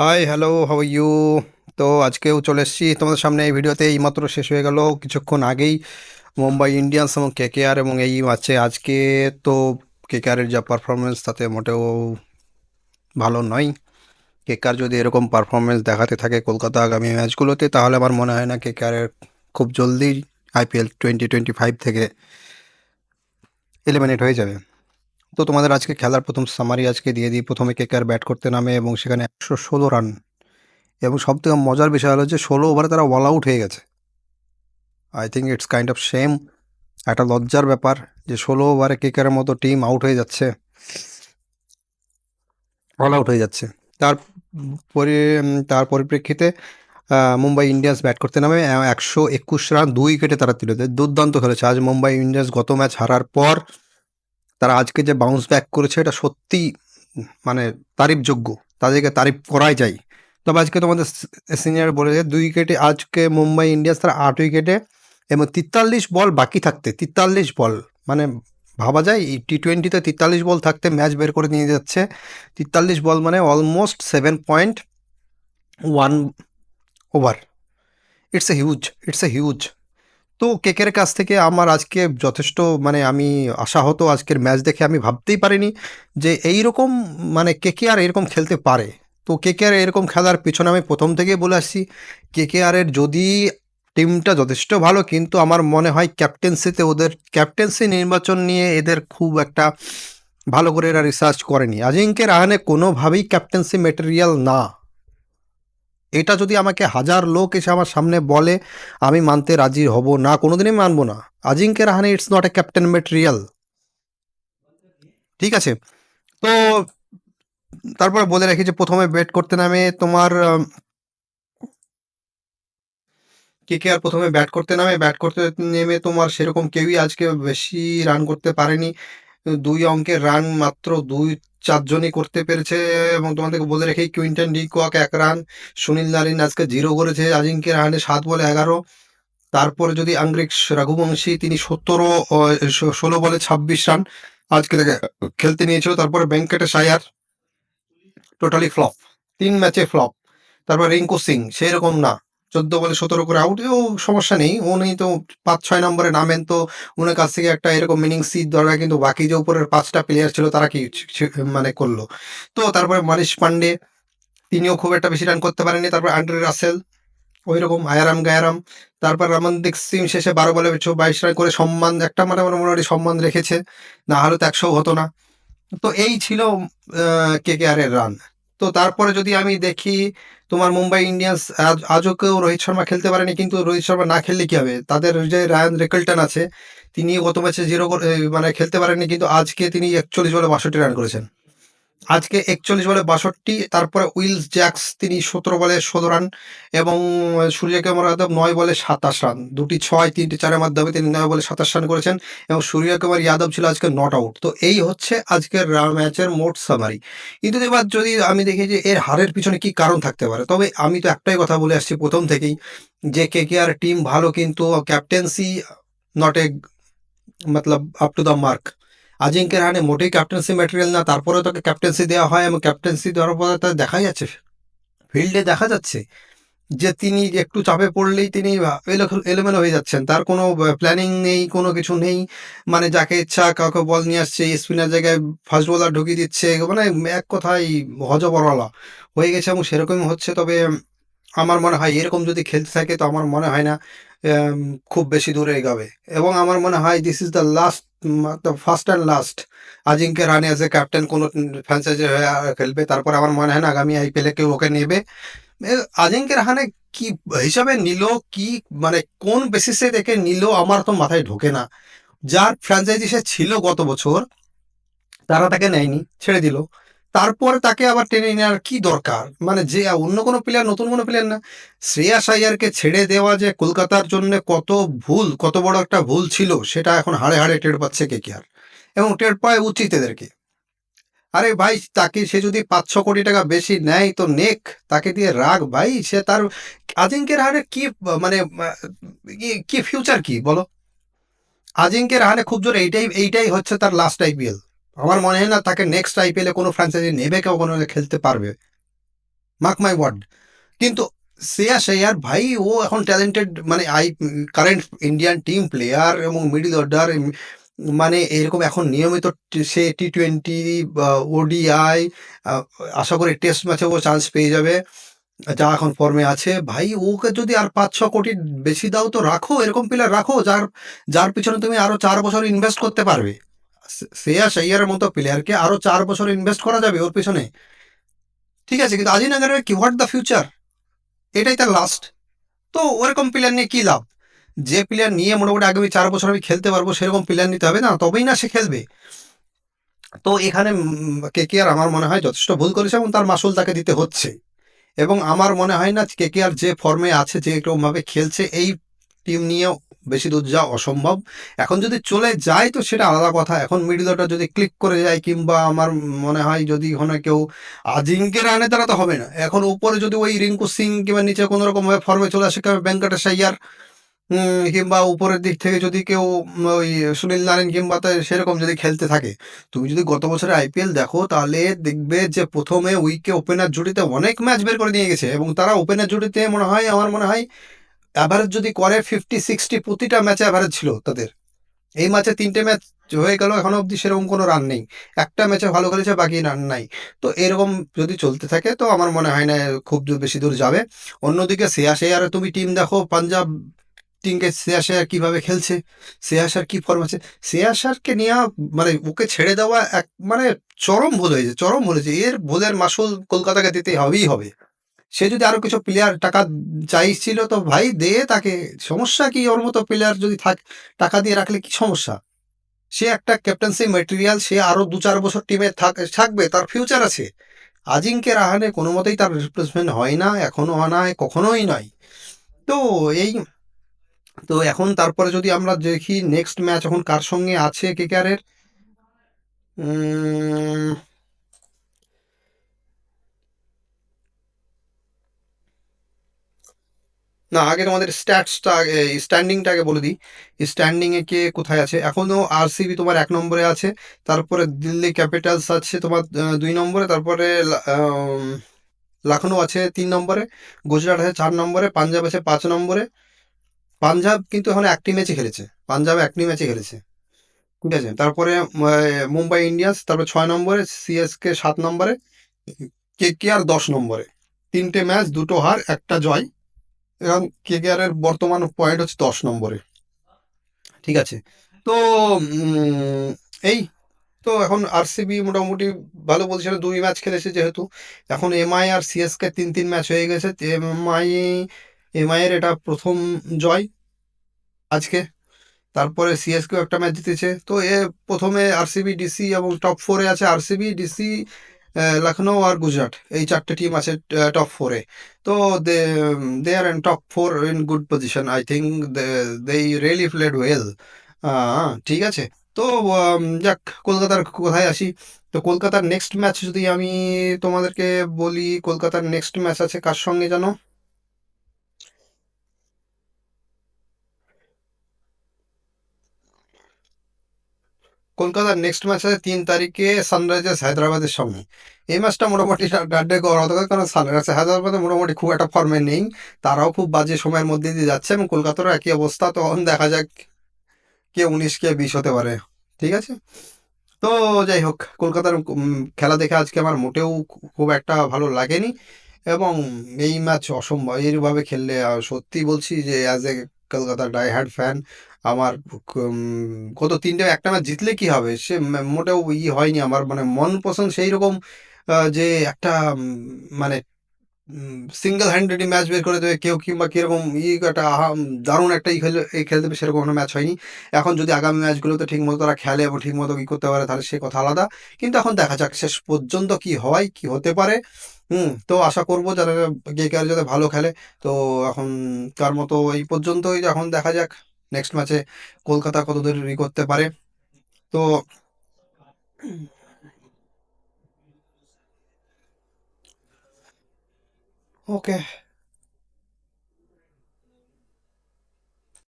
Hi hello how you তো আজকেও চলে এসেছি তোমাদের সামনে। এই ভিডিওতে এইমাত্র শেষ হয়ে গেল। কিছুক্ষণ আগেই মুম্বাই ইন্ডিয়ান্স এবং কেকেআর এবং এই ম্যাচে আজকে তো কেকেআরের যা পারফরমেন্স তাতে মোটেও ভালো নয়। কেকেআর যদি এরকম পারফরমেন্স দেখাতে থাকে কলকাতা আগামী ম্যাচগুলোতে তাহলে আমার মনে হয় না কেকেআরের খুব জলদি আইপিএল টোয়েন্টি টোয়েন্টি ফাইভ থেকে এলিমিনেট হয়ে যাবে। তো তোমাদের আজকে খেলার প্রথম সামারি আজকে দিয়ে দিই। প্রথমে কেকেআর ব্যাট করতে নামে এবং সেখানে একশো ষোলো রান এবং সব থেকে মজার বিষয় হলো যে ষোলো ওভারে তারা অল আউট হয়ে গেছে। I think it's kind of same একটা লজ্জার ব্যাপার যে ষোলো ওভারে কেকারের মতো টিম আউট হয়ে যাচ্ছে। অল আউট হয়ে যাচ্ছে। তার পরি তার পরিপ্রেক্ষিতে মুম্বাই ইন্ডিয়ান্স ব্যাট করতে নামে। একশো একুশ রান দুই উইকেটে তারা তুলে দেয়। দুর্দান্ত খেলেছে। আজ মুম্বাই ইন্ডিয়ান্স গত ম্যাচ হারার পর তারা আজকে যে বাউন্স ব্যাক করেছে, এটা সত্যি মানে তারিফযোগ্য। তাদেরকে তারিফ করাই যায়। তবে আজকে তোমাদের সিনিয়র বলেছে দুই উইকেটে আজকে মুম্বাই ইন্ডিয়ান্স তারা আট উইকেটে এবং তেতাল্লিশ বল বাকি থাকতে, তেতাল্লিশ বল। মানে ভাবা যায়, এই টি টোয়েন্টিতে তেতাল্লিশ বল থাকতে ম্যাচ বের করে নিয়ে যাচ্ছে। তেতাল্লিশ বল মানে almost seven point one over it's a huge it's a huge তো কেকের কাছ থেকে আমার আজকে যথেষ্ট মানে আমি আশা হতো আজকের ম্যাচ দেখে আমি ভাবতেই পারিনি যে এই রকম মানে কেকে আর এরকম খেলতে পারে। তো কেকে আর এরকম খেলার পিছনে আমি প্রথম থেকেই বলে আসছি, কেকে আরের যদি টিমটা যথেষ্ট ভালো, কিন্তু আমার মনে হয় ক্যাপ্টেন্সিতে ওদের, ক্যাপ্টেন্সি নির্বাচন নিয়ে এদের খুব একটা ভালো করে এরা রিসার্চ করেনি। আজিঙ্কে রাহানে কোনোভাবেই ক্যাপ্টেন্সি মেটেরিয়াল না। এটা যদি আমাকে হাজার লোক এসে আমার সামনে বলে, আমি মানতে রাজি হব না, কোনোদিনই মানবো না। Ajinkya Rahane it's not a captain material ঠিক আছে? তো তারপর বলে রাখি যে, প্রথমে ব্যাট করতে নামে তোমার কে কে আর প্রথমে ব্যাট করতে নামে। ব্যাট করতে নেমে তোমার সেরকম কেউই আজকে বেশি রান করতে পারেনি। দুই অঙ্কের রান মাত্র দুই চারজনই করতে পেরেছে এবং তোমাদেরকে বলে রেখে কুইন্টন ডি কোয়াক এক রান সুনীল নারিন আজকে জিরো করেছে। আজিঙ্কে রাহানে সাত বলে এগারো। তারপরে যদি আংরিক রঘুবংশী তিনি সতেরো ষোলো বলে ছাব্বিশ রান আজকে থেকে খেলতে নিয়েছিল। তারপরে ভেঙ্কটেশ আয়ার টোটালি ফ্লপ তিন ম্যাচে ফ্লপ তারপর রিঙ্কু সিং সেই রকম না। চোদ্দ বলে সতেরো করে আউট ও সমস্যা নেই। উনি তো পাঁচ ছয় নম্বরে নামেন তো উনার কাছ থেকে একটা এরকম মিনিং সিট দরকার কিন্তু বাকি যে উপরের পাঁচটা প্লেয়ার ছিল তারা কি মানে করল? তো তারপরে মানিশ পান্ডে, তিনিও খুব একটা বেশি রান করতে পারেননি। তারপর আন্ড্রে রাসেল ওই রকম আয়ারাম গায়ারাম। তারপর রমনদীপ সিং শেষে বারো বলে বাইশ রান করে সম্মান, একটা মানে মোটামুটি সম্মান রেখেছে। না হলে তো একশো হতো না। তো এই ছিল কে কে আর এর রান তো তারপরে যদি আমি দেখি তোমার মুম্বাই ইন্ডিয়ান্স আজ, আজও কেউ রোহিত শর্মা খেলতে পারেনি, কিন্তু রোহিত শর্মা না খেললে কি হবে? তাদের যে রায়ান রেকল্টন আছে তিনি গত ম্যাচে জিরো মানে খেলতে পারেননি, কিন্তু আজকে তিনি একচল্লিশ বলে বাষট্টি রান করেছেন। আজকে একচল্লিশ বলে বাষট্টি, তারপরে উইলস জ্যাক্স তিনি সতেরো বলে ষোলো রান এবং সূর্যকুমার যাদব নয় বলে সাতাশ রান। দুটি ছয়, তিনটি চারের মাধ্যমে তিনি নয় বলে সাতাশ রান করেছেন এবং সূর্যকুমার যাদব ছিল আজকে নট আউট তো এই হচ্ছে আজকের ম্যাচের মোট সামারি কিন্তু এবার যদি আমি দেখি যে এর হারের পিছনে কি কারণ থাকতে পারে, তবে আমি তো একটাই কথা বলে আসছি প্রথম থেকেই যে কে কে আর টিম ভালো কিন্তু captaincy not a Matlab up to the mark Ajinkya Rahane মোটেই ক্যাপ্টেন্সি ম্যাটেরিয়াল না, তারপরেও তাকে ক্যাপ্টেন্সি দেওয়া হয় এবং ক্যাপ্টেন্সি দেওয়ার পরে তা দেখা যাচ্ছে। ফিল্ডে দেখা যাচ্ছে যে তিনি একটু চাপে পড়লেই তিনি এলো- এলোমেলো হয়ে যাচ্ছেন। তার কোনো প্ল্যানিং নেই, কোনো কিছু নেই। মানে যাকে ইচ্ছা কাউকে বল নিয়ে আসছে স্পিনার জায়গায় ফার্স্ট বোলার ঢুকিয়ে দিচ্ছে মানে এক কথায় হজবরলা হয়ে গেছে এবং সেরকমই হচ্ছে। তবে আমার মনে হয় এরকম যদি খেলতে থাকে তো আমার মনে হয় না খুব বেশি দূরে এগাবে। এবং আমার মনে হয় this is the last first and last Ajinkya Rahane as a captain কোনো ফ্র্যাঞ্চাইজি হয়ে খেলবে, তারপর আমার মনে হয় না আগামী আইপিএলে কেউ ওকে নেবে। আজিঙ্কে রাহানে কি হিসাবে নিল, কি মানে কোন বেসিসে দেখে নিল, আমার তো মাথায় ঢোকে না। যার ফ্র্যাঞ্চাইজি সে ছিল গত বছর, তারা তাকে নেয়নি, ছেড়ে দিল। তারপরে তাকে আবার টেনে নেওয়ার কি দরকার? মানে যে অন্য কোনো প্লেয়ার নতুন কোনো প্লেয়ার না। শ্রেয়াস আয়ারকে ছেড়ে দেওয়া যে কলকাতার জন্য কত ভুল, কত বড় একটা ভুল ছিল, সেটা এখন হাড়ে হাড়ে টের পাচ্ছে কে কে আর? এবং টের পায় উচিত এদেরকে। আরে ভাই, তাকে সে যদি পাঁচ কোটি টাকা বেশি নেয় তো নেক, তাকে দিয়ে রাখ ভাই, সে তার আজিঙ্কের হারে কি মানে কি- কি ফিউচার কি বলো? আজিঙ্কের হারে খুব জোর, এইটাই এইটাই হচ্ছে তার লাস্ট আইপিএল আমার মনে হয় না তাকে নেক্সট আইপিএলে কোনো ফ্র্যাঞ্চাইজি নেবে কেউ কোনো খেলতে পারবে। মার্ক মাই ওয়ার্ড কিন্তু শ্রেয়াস আয়ার ভাই ও এখন ট্যালেন্টেড মানে I current Indian team player এবং মিডল অর্ডার মানে এরকম এখন নিয়মিত সে টি টোয়েন্টি ওডিআই আশা করি টেস্ট ম্যাচে ও চান্স পেয়ে যাবে যা এখন ফর্মে আছে। ভাই ওকে যদি আর পাঁচ ছ কোটি বেশি দাও তো রাখো এরকম প্লেয়ার রাখো যার যার পিছনে তুমি আরও চার বছর ইনভেস্ট করতে পারবে। সে- শ্রেয়াস আয়ারের মতো প্লেয়ারকে আরও চার বছর ইনভেস্ট করা যাবে ওর পিছনে। ঠিক আছে, কিন্তু আজিনগরের কি হোয়াট দ্য ফিউচার এটাই তার লাস্ট তো ওরকম প্লেয়ার নিয়ে কি লাভ? যে প্লেয়ার নিয়ে মোটামুটি আগামী চার বছর আমি খেলতে পারব, সেরকম প্লেয়ার নিতে হবে না, তবেই না সে খেলবে। তো এখানে কে কে আর আমার মনে হয় যথেষ্ট ভুল করেছে এবং তার মাসুল তাকে দিতে হচ্ছে। এবং আমার মনে হয় না কে কে আর যে ফর্মে আছে, যে ভাবে খেলছে, এই টিম নিয়ে বেশি দূর যাওয়া অসম্ভব। এখন যদি চলে যায় তো সেটা আলাদা কথা। এখন মিডল অর্ডার যদি ক্লিক করে যায় কিংবা আমার মনে হয় যদি ওখানে কেউ আজিঙ্কের আনে তারা তো হবে না। এখন উপরে যদি ওই রিঙ্কু সিং কিংবা নিচে কোনো রকম ভাবে ফর্মে চলে আসে, কিংবা ভেঙ্কটেশ আইয়ার কিংবা উপরের দিক থেকে যদি কেউ ওই সুনীল নারায়ণ কিংবা তা সেরকম যদি খেলতে থাকে। তুমি যদি গত বছরের আইপিএল দেখো তাহলে দেখবে যে প্রথমে উইকে ওপেনার জুটিতে অনেক ম্যাচ বের করে নিয়ে গেছে এবং তারা ওপেনার জুটিতে মনে হয়, আমার মনে হয় অ্যাভারেজ যদি করে ফিফটি সিক্সটি প্রতিটা ম্যাচে অ্যাভারেজ ছিল তাদের। এই ম্যাচে তিনটে ম্যাচ হয়ে গেল, এখনও অবধি সেরকম কোনো রান নেই। একটা ম্যাচে ভালো খেলেছে, বাকি রান নাই। তো এরকম যদি চলতে থাকে, তো আমার মনে হয় না খুব বেশি দূর যাবে। অন্যদিকে শ্রেয়া শেয়ারে তুমি টিম দেখো, পাঞ্জাব টিমকে শ্রেয়া শেয়ার কীভাবে খেলছে শ্রেয়া শেয়ার কী ফর্ম আছে? শ্রেয়া শেয়ারকে নেওয়া মানে ওকে ছেড়ে দেওয়া এক মানে চরম ভুল হয়েছে, চরম ভুল হয়েছে। এর ভুলের মাসুল কলকাতাকে দিতে হবেই হবে। সে যদি আরও কিছু প্লেয়ার টাকা চাইছিল তো ভাই দে তাকে। সমস্যা কি? ওর মতো প্লেয়ার যদি থাক, টাকা দিয়ে রাখলে কি সমস্যা? সে একটা ক্যাপ্টেন্সি ম্যাটেরিয়াল সে আরও দু চার বছর টিমে থাকবে, তার ফিউচার আছে। আজিঙ্কে রাহানে কোনো মতেই তার রিপ্লেসমেন্ট হয় না, এখনও হয় কখনোই নয়। তো এই, তো এখন তারপরে যদি আমরা দেখি নেক্সট ম্যাচ এখন কার সঙ্গে আছে কেকারের না, আগে তোমাদের স্ট্যাটসটা আগে স্ট্যান্ডিংটা আগে বলে দিই। স্ট্যান্ডিংয়ে কে কোথায় আছে? এখনও আরসিবি তোমার এক নম্বরে আছে। তারপরে দিল্লি ক্যাপিটালস আছে তোমার দুই নম্বরে। তারপরে লখনৌ আছে তিন নম্বরে। গুজরাট আছে চার নম্বরে। পাঞ্জাব আছে পাঁচ নম্বরে। পাঞ্জাব কিন্তু এখন একটি ম্যাচে খেলেছে। পাঞ্জাব একটি ম্যাচে খেলেছে। ঠিক আছে? তারপরে মুম্বাই ইন্ডিয়ান্স, তারপরে ছয় নম্বরে সিএসকে সাত নম্বরে। কে কে আর দশ নম্বরে। তিনটে ম্যাচ দুটো হার, একটা জয়। এখন কে কে বর্তমান পয়েন্ট হচ্ছে দশ নম্বরে। ঠিক আছে? তো এই, তো এখন আরসিবি মোটামুটি ভালো পজিশনে দুই ম্যাচ খেলেছে যেহেতু। এখন এমআই আর সিএসকে তিন তিন ম্যাচ হয়ে গেছে। এমআই এমআই এর এটা প্রথম জয় আজকে। তারপরে সিএসকে একটা ম্যাচ জিতেছে। তো এ প্রথমে আরসিবি ডিসি এবং টপ ফোরে আছে। আরসিবি ডিসি লখনৌ আর গুজরাট, এই চারটে টিম আছে টপ ফোরে তো they they are in top four in good position I think they really played well ঠিক আছে। তো যাক, কলকাতার কোথায় আসি? তো কলকাতার নেক্সট ম্যাচ যদি আমি তোমাদেরকে বলি, কলকাতার নেক্সট ম্যাচ আছে কার সঙ্গে জানো? কলকাতার নেক্সট ম্যাচ আছে তিন তারিখে সানরাইজার্স হায়দ্রাবাদের সঙ্গে। এই ম্যাচটা মোটামুটি ডাড্ডে করা হতো কারণ সানরাইজার্স হায়দ্রাবাদে মোটামুটি খুব একটা ফর্মে নেই। তারাও খুব বাজে সময়ের মধ্যে দিয়ে যাচ্ছে এবং কলকাতারও একই অবস্থা। তখন দেখা যাক কে উনিশ, কে বিশ হতে পারে। ঠিক আছে? তো যাই হোক, কলকাতার খেলা দেখে আজকে আমার মোটেও খুব একটা ভালো লাগেনি। এবং এই ম্যাচ অসম্ভব, এইভাবে খেললে সত্যি বলছি যে অ্যাজ এ কলকাতার ডাই ফ্যান আমার গত তিনটে একটা ম্যাচ জিতলে কি হবে? সে মোটেও ই হয়নি আমার মানে মন পছন্দ সেই রকম যে একটা মানে সিঙ্গেল হ্যান্ডেডই ম্যাচ বের করে দেবে কেউ কিংবা কীরকম ই একটা দারুণ একটা ই খেলে এই খেলে দেবে সেরকম কোনো ম্যাচ হয়নি। এখন যদি আগামী ম্যাচগুলোতে ঠিক মতো তারা খেলে এবং ঠিক মতো ই করতে পারে তাহলে সে কথা আলাদা। কিন্তু এখন দেখা যাক শেষ পর্যন্ত কি হয় কি হতে পারে। হুম তো আশা করব যারা কে কে যাতে ভালো খেলে তো এখন তার মতো এই পর্যন্তই এখন দেখা যাক। নেক্সট ম্যাচে কলকাতা কত দূর ই করতে পারে? তো ওকে